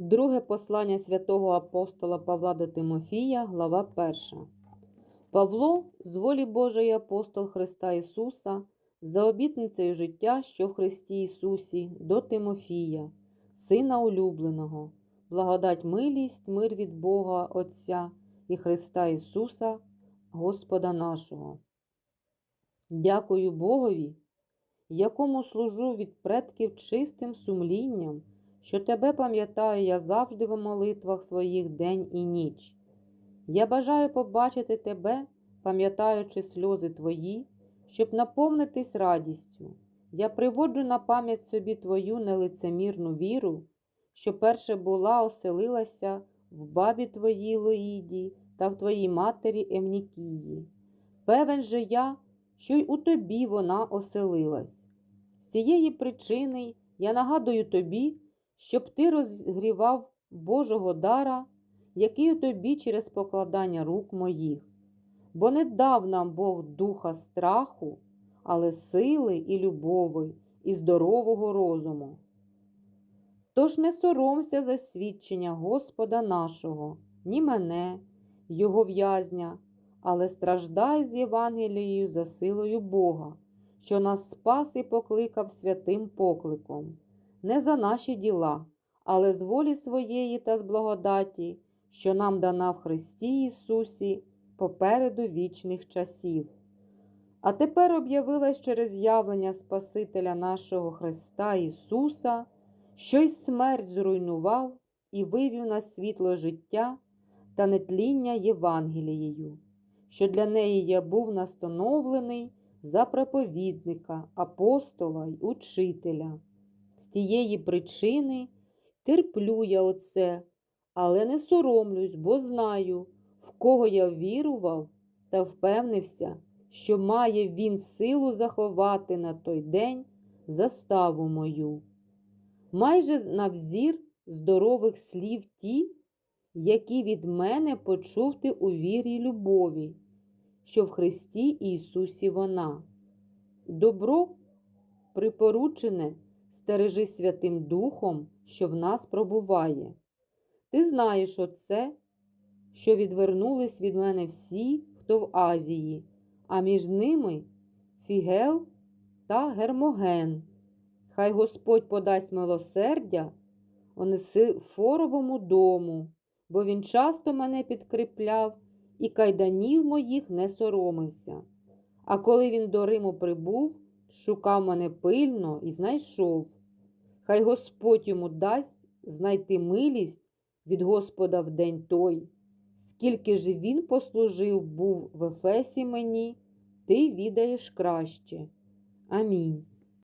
Друге послання святого апостола Павла до Тимофія, глава 1. Павло, з волі Божої апостол Христа Ісуса, за обітницею життя, що в Христі Ісусі, до Тимофія, Сина улюбленого, благодать милість, мир від Бога Отця і Христа Ісуса, Господа нашого. Дякую Богові, якому служу від предків чистим сумлінням, що тебе пам'ятаю я завжди в молитвах своїх день і ніч. Я бажаю побачити тебе, пам'ятаючи сльози твої, щоб наповнитись радістю. Я приводжу на пам'ять собі твою нелицемірну віру, що перше була, оселилася в бабі твоїй Лоїді та в твоїй матері Евнікії. Певен же я, що й у тобі вона оселилась. З цієї причини я нагадую тобі, щоб ти розгрівав Божого дара, який у тобі через покладання рук моїх, бо не дав нам Бог духа страху, але сили і любови, і здорового розуму. Тож не соромся за свідчення Господа нашого, ні мене, Його в'язня, але страждай з Євангелією за силою Бога, що нас спас і покликав святим покликом, не за наші діла, але з волі своєї та з благодаті, що нам дана в Христі Ісусі попереду вічних часів. А тепер об'явилась через явлення Спасителя нашого Христа Ісуса, що й смерть зруйнував і вивів на світло життя та нетління Євангелією, що для неї я був настановлений за проповідника, апостола й учителя. Тієї причини терплю я оце, але не соромлюсь, бо знаю, в кого я вірував та впевнився, що має він силу заховати на той день заставу мою. Майже на взір здорових слів ті, які від мене почув ти у вірі любові, що в Христі Ісусі вона. Добро припоручене стережи Святим Духом, що в нас пробуває. Ти знаєш оце, що відвернулись від мене всі, хто в Азії, а між ними Фігел та Гермоген. Хай Господь подасть милосердя Онесифоровому дому, бо він часто мене підкріпляв і кайданів моїх не соромився. А коли він до Риму прибув, шукав мене пильно і знайшов. Хай Господь йому дасть знайти милість від Господа в день той, скільки ж він послужив був в Ефесі мені, ти відаєш краще. Амінь.